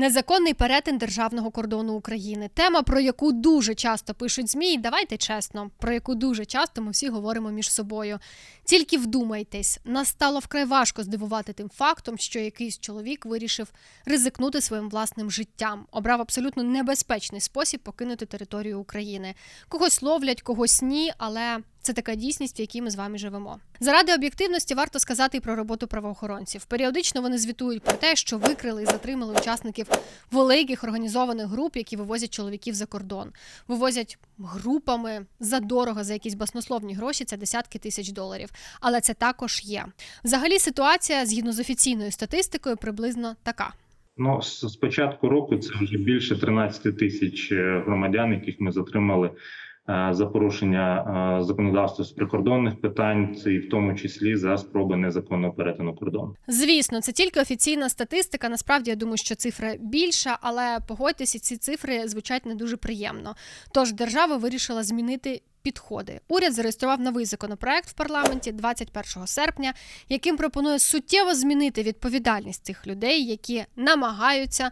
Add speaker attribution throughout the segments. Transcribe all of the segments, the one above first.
Speaker 1: Незаконний перетин державного кордону України. Тема, про яку дуже часто пишуть змі, і давайте чесно, про яку дуже часто ми всі говоримо між собою. Тільки вдумайтесь, нас стало вкрай важко здивувати тим фактом, що якийсь чоловік вирішив ризикнути своїм власним життям, обрав абсолютно небезпечний спосіб покинути територію України. Когось ловлять, когось ні, але це така дійсність, в якій ми з вами живемо. Заради об'єктивності варто сказати і про роботу правоохоронців. Періодично вони звітують про те, що викрили і затримали учасників великих організованих груп, які вивозять чоловіків за кордон. Вивозять групами задорого за якісь баснословні гроші. Це десятки тисяч доларів. Але це також є. Взагалі ситуація згідно з офіційною статистикою приблизно така.
Speaker 2: Ну, з початку року це вже більше 13 тисяч е, громадян, яких ми затримали за порушення е, законодавства з прикордонних питань, і в тому числі за спроби незаконного перетину кордону.
Speaker 1: Звісно, це тільки офіційна статистика. Насправді я думаю, що цифра більша, але погодьтеся, ці цифри звучать не дуже приємно. Тож держава вирішила змінити. Підходи уряд зареєстрував новий законопроект в парламенті 21 серпня, яким пропонує суттєво змінити відповідальність цих людей, які намагаються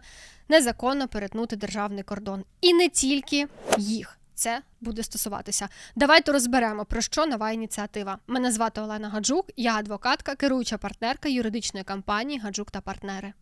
Speaker 1: незаконно перетнути державний кордон, і не тільки їх. Це буде стосуватися. Давайте розберемо про що нова ініціатива. Мене звати Олена Гаджук, я адвокатка, керуюча партнерка юридичної компанії Гаджук та партнери.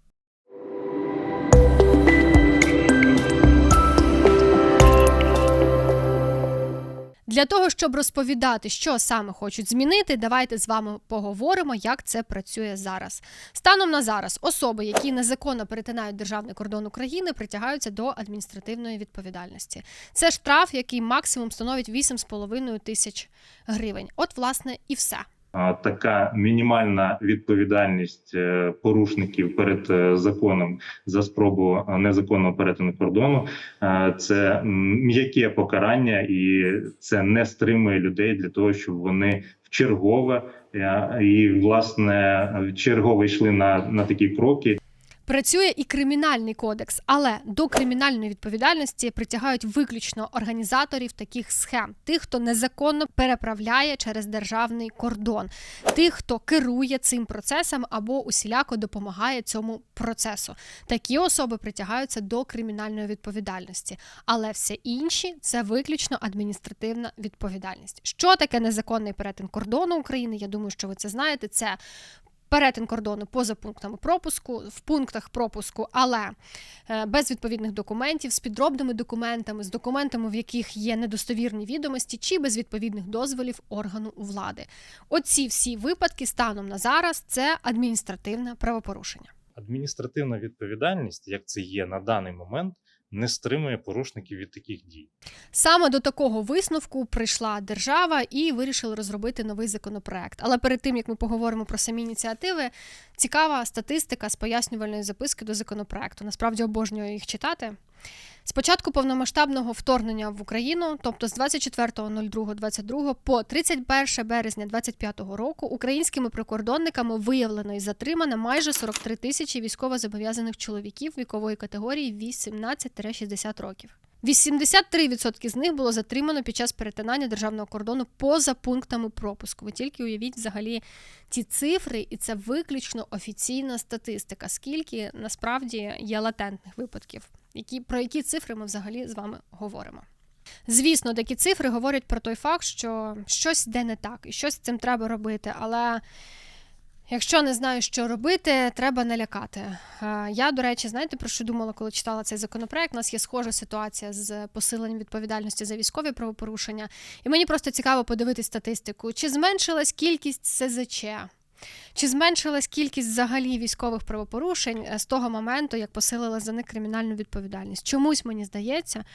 Speaker 1: Для того, щоб розповідати, що саме хочуть змінити, давайте з вами поговоримо, як це працює зараз. Станом на зараз особи, які незаконно перетинають державний кордон України, притягаються до адміністративної відповідальності. Це штраф, який максимум становить 8,5 тисяч гривень. От, власне, і все.
Speaker 2: Така мінімальна відповідальність е, порушників перед е, законом за спробу е, незаконного перетину кордону це м'яке покарання, і це не стримує людей для того, щоб вони в чергове і власне чергове йшли на, на такі кроки.
Speaker 1: Працює і кримінальний кодекс, але до кримінальної відповідальності притягають виключно організаторів таких схем, тих, хто незаконно переправляє через державний кордон, тих, хто керує цим процесом або усіляко допомагає цьому процесу. Такі особи притягаються до кримінальної відповідальності, але все інші це виключно адміністративна відповідальність. Що таке незаконний перетин кордону України? Я думаю, що ви це знаєте. Це перетин кордону поза пунктами пропуску, в пунктах пропуску, але е, без відповідних документів, з підробними документами, з документами, в яких є недостовірні відомості, чи без відповідних дозволів органу влади. Оці всі випадки станом на зараз це адміністративне правопорушення.
Speaker 3: адміністративна відповідальність, як це є на даний момент, не стримує порушників від таких дій.
Speaker 1: Саме до такого висновку прийшла держава і вирішили розробити новий законопроект. Але перед тим як ми поговоримо про самі ініціативи, цікава статистика з пояснювальної записки до законопроекту. Насправді обожнюю їх читати. З початку повномасштабного вторгнення в Україну, тобто з 24.02.22 по 31 березня 2025 року, українськими прикордонниками виявлено і затримано майже 43 тисячі військовозобов'язаних чоловіків вікової категорії 18-60 років. 83% з них було затримано під час перетинання державного кордону поза пунктами пропуску. Ви тільки уявіть взагалі ці цифри, і це виключно офіційна статистика. Скільки насправді є латентних випадків, які про які цифри ми взагалі з вами говоримо. Звісно, такі цифри говорять про той факт, що щось йде не так, і щось з цим треба робити. Але якщо не знаю, що робити, треба не лякати. Е, Я, до речі, знаєте, про що думала, коли читала цей законопроект? У нас є схожа ситуація з посиленням відповідальності за військові правопорушення. І мені просто цікаво подивитись статистику, чи зменшилась кількість СЗЧ. Чи зменшилась кількість взагалі військових правопорушень е, з того моменту, як посилила за них кримінальну відповідальність? Чомусь мені здається,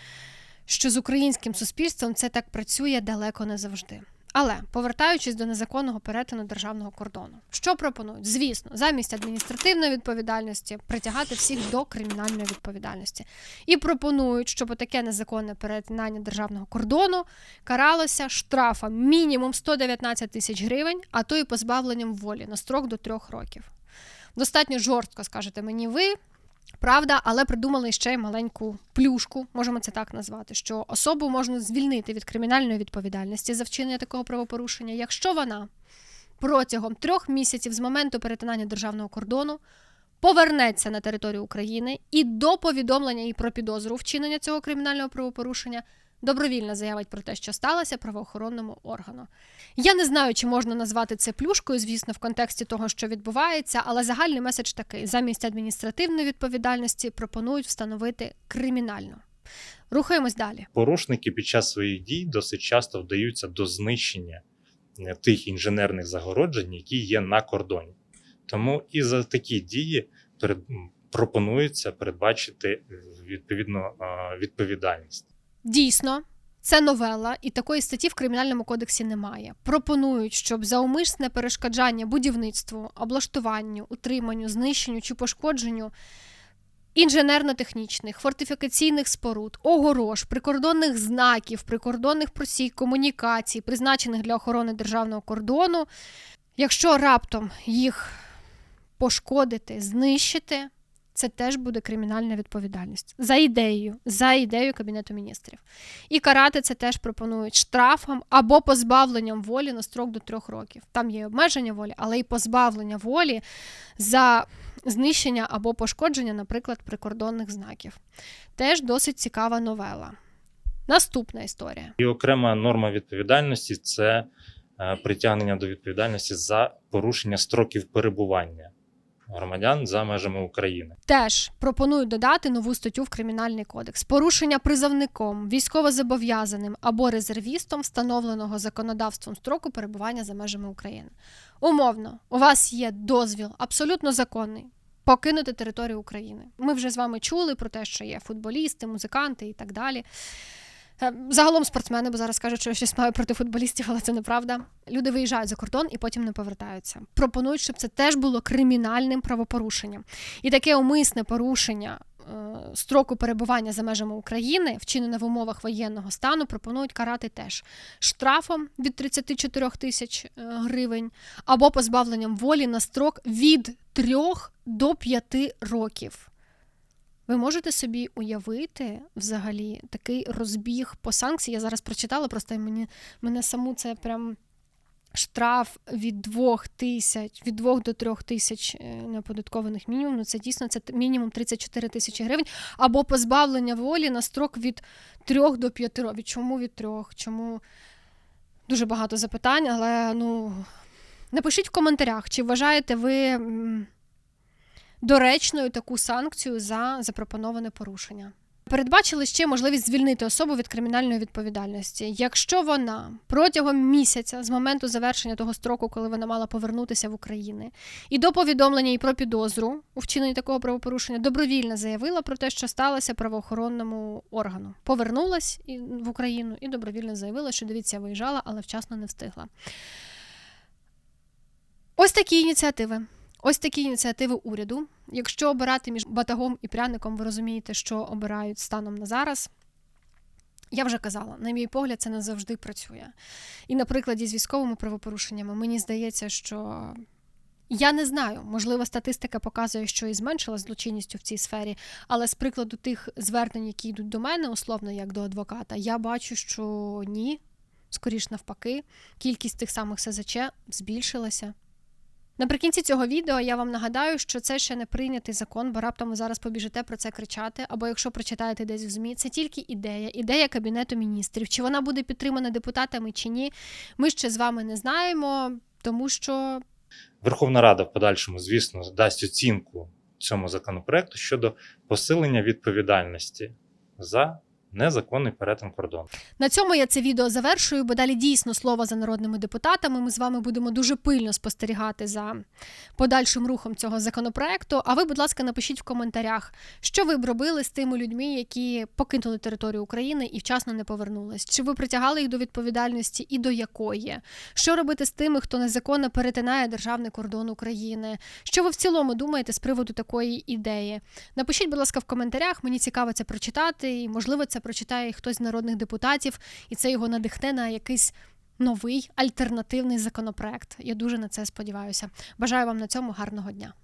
Speaker 1: що з українським суспільством це так працює далеко не завжди. Але повертаючись до незаконного перетину державного кордону, що пропонують? Звісно, замість адміністративної відповідальності притягати всіх до кримінальної відповідальності. І пропонують, щоб таке незаконне перетинання державного кордону каралося штрафом мінімум 119 тисяч гривень, а то і позбавленням волі на строк до трьох років. Достатньо жорстко скажете мені ви. Правда, але придумали ще й маленьку плюшку, можемо це так назвати, що особу можна звільнити від кримінальної відповідальності за вчинення такого правопорушення, якщо вона протягом трьох місяців з моменту перетинання державного кордону повернеться на територію України і до повідомлення їй про підозру вчинення цього кримінального правопорушення добровільно заявить про те, що сталося правоохоронному органу. Я не знаю, чи можна назвати це плюшкою, звісно, в контексті того, що відбувається, але загальний меседж такий: замість адміністративної відповідальності пропонують встановити кримінальну. Рухаємось далі.
Speaker 3: Порушники під час своїх дій досить часто вдаються до знищення е, тих інженерних загороджень, які є на кордоні. Тому і за такі дії пропонується передбачити е, відповідно е, відповідальність.
Speaker 1: Дійсно, це новела, і такої статті в кримінальному кодексі немає. Пропонують, щоб за умисне перешкоджання будівництву, облаштуванню, утриманню, знищенню чи пошкодженню інженерно-технічних, фортифікаційних споруд, огорож, прикордонних знаків, прикордонних просій, комунікацій, призначених для охорони державного кордону, якщо раптом їх пошкодити, знищити, це теж буде кримінальна відповідальність за ідеєю, за ідеєю Кабінету міністрів. І карати це теж пропонують штрафом або позбавленням волі на строк до трьох років. Там є обмеження волі, але і позбавлення волі за знищення або пошкодження, наприклад, прикордонних знаків. Теж досить цікава новела. Наступна історія.
Speaker 3: І окрема норма відповідальності це е, притягнення до відповідальності за порушення строків перебування громадян за межами України.
Speaker 1: Теж пропонують додати нову статтю в Кримінальний кодекс: порушення призовником, військовозобов'язаним або резервістом встановленого законодавством строку перебування за межами України. Умовно, у вас є дозвіл абсолютно законний. Покинути територію України. Ми вже з вами чули про те, що є футболісти, музиканти і так далі. Е, Загалом спортсмени, бо зараз кажуть, що я щось маю проти футболістів, але це неправда. Люди виїжджають за кордон і потім не повертаються. Пропонують, щоб це теж було кримінальним правопорушенням. І таке умисне порушення е, строку перебування за межами України, вчинене в умовах воєнного стану, пропонують карати теж штрафом від 34 тисяч е, гривень або позбавленням волі на строк від 3 до 5 років. Ви можете собі уявити взагалі такий розбіг по санкції? Я зараз прочитала, просто мені мене саму це прям штраф від 2 тисяч, від 2 до 3 тисяч е, неоподаткованих мінімум. Ну це дійсно це мінімум 34 тисячі гривень, або позбавлення волі на строк від 3 до 5 років. Чому від 3? Чому дуже багато запитань, але ну напишіть в коментарях, чи вважаєте ви. Доречною таку санкцію за запропоноване порушення. Передбачили ще можливість звільнити особу від кримінальної відповідальності, якщо вона протягом місяця з моменту завершення того строку, коли вона мала повернутися в Україну, і до повідомлення їй про підозру у вчиненні такого правопорушення добровільно заявила про те, що сталося правоохоронному органу. Повернулась в Україну і добровільно заявила, що дивіться, виїжджала, але вчасно не встигла. Ось такі ініціативи. Ось такі ініціативи уряду. Якщо обирати між батагом і пряником, ви розумієте, що обирають станом на зараз. Я вже казала, на мій погляд, це не завжди працює. І на прикладі з військовими правопорушеннями мені здається, що я не знаю, можливо, статистика показує, що і зменшила злочинністю в цій сфері, але з прикладу тих звернень, які йдуть до мене, условно, як до адвоката, я бачу, що ні, скоріш навпаки, кількість тих самих СЗЧ збільшилася. Наприкінці цього відео я вам нагадаю, що це ще не прийнятий закон, бо раптом ви зараз побіжите про це кричати. Або якщо прочитаєте десь в ЗМІ, це тільки ідея, ідея Кабінету міністрів. Чи вона буде підтримана депутатами чи ні, ми ще з вами не знаємо, тому що
Speaker 3: Верховна Рада в подальшому, звісно, дасть оцінку цьому законопроекту щодо посилення відповідальності за незаконний перетин кордону.
Speaker 1: На цьому я це відео завершую, бо далі дійсно слово за народними депутатами. Ми з вами будемо дуже пильно спостерігати за подальшим рухом цього законопроекту. А ви, будь ласка, напишіть в коментарях, що ви б робили з тими людьми, які покинули територію України і вчасно не повернулись. Чи ви притягали їх до відповідальності і до якої? Що робити з тими, хто незаконно перетинає державний кордон України? Що ви в цілому думаєте з приводу такої ідеї? Напишіть, будь ласка, в коментарях. Мені цікаво це прочитати, і можливо, це прочитає хтось з народних депутатів, і це його надихне на якийсь новий альтернативний законопроект. Я дуже на це сподіваюся. Бажаю вам на цьому гарного дня.